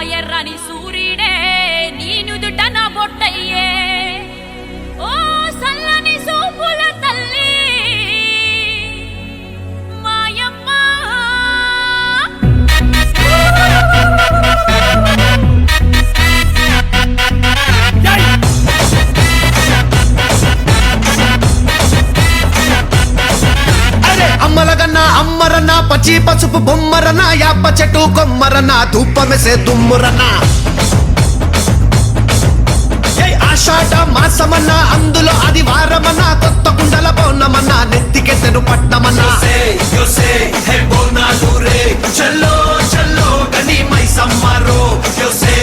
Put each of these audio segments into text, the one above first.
ರಾಯರ್ ರಾಣಿ ಸೂರಿಡೆ ನೀನುದುಟನ ಬೊಟ್ಟಯ್ಯೇ పచ్చి పసుపు బొమ్మరన యాప చెట్టు కొమ్మరన ధూపమెసే దుమ్మురన ఆషాఢ మాసమన్న అందులో ఆదివారమన్న కొత్త కుండల పౌర్ణమన్న నెత్తికెత్తెను పట్నమన్న yo sé, el bonalure, chalo, chalo, gani mai samaro. Yo sé,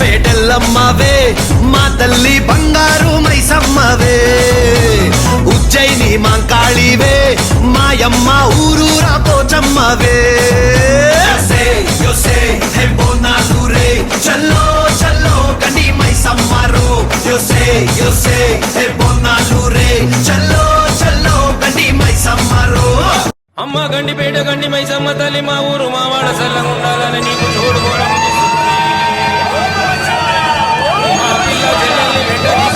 పేటెల్లమ్మవే మా తల్లి బంగారు మైసమ్మవే ఉజ్జయిని మాంకాళివే మాయమ్మ ఊరూరా పోచమ్మవే chalo, chalo, gani mai samaro. అమ్మ గండిపేట గండి మైసమ్మ తల్లి మా ఊరు మా వాడ సల్లంగా ఉండాలని నీకు చూడుకోవడం வேண்டும்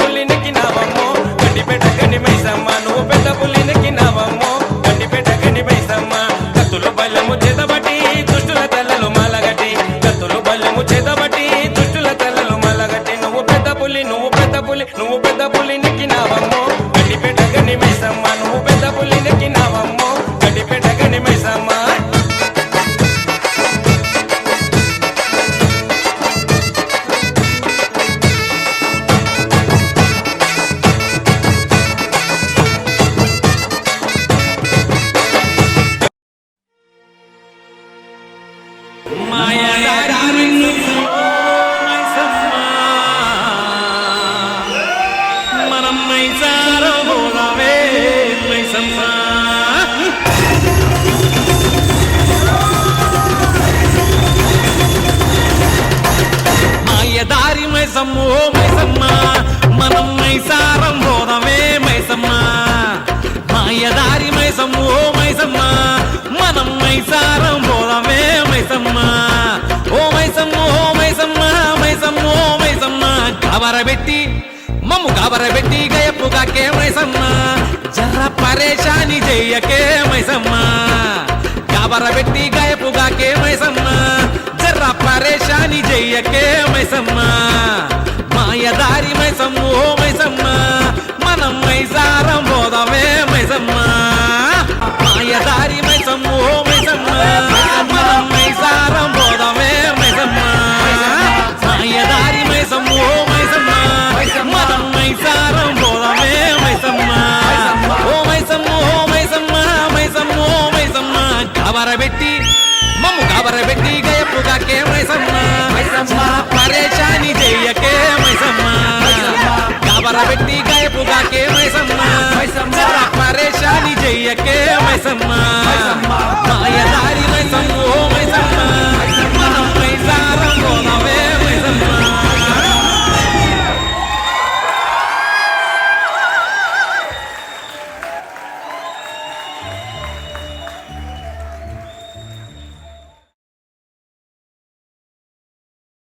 నువ్వు పెద్ద పులి నెక్కినావమ్మో గండిపేట గండి మైసమ్మ నువ్వు పెద్ద పుల్లి మనం మైసారం పోదామే మైసమ్మ మాయదారి మైసమ్మ ఓ మైసమ్మ మనం మైసారం పోదమే మైసమ్మ మాయదారి మైసమ్మ ఓ మైసమ్మ మనం మైసారం పోదమే మైసమ్మ ఓ మైసమ్మ ఓ మైసమ్మ మైసమ్మ ఓ మైసమ్మ కబరబెట్టి మమ్ము కాబరబెట్టి గయపుగాకే మైసమ్మ జర పరేషాని చెయ్యకే మైసమ్మ కబరబెట్టి గయపుగాకే మైసమ్మ జర్ర పరేషాని చెయ్యకే మైసమ్మ మాయదారి మైసమ్మ ఓ మైసమ్మ. మనం మైసారం పోదామే మైసమ్మ. మాయదారి మైసమ్మ ఓ కబరబెట్టి మమ్ము కబరబెట్టి గయపుగాకే మైసమ్మ. పరేషాని చెయ్యకే మైసమ్మ. కబరబెట్టి గయపుగాకే మైసమ్మ. పరేషాని చెయ్యకే మైసమ్మ. మాయదారి మైసమ్మ ఓ మైసమ్మ.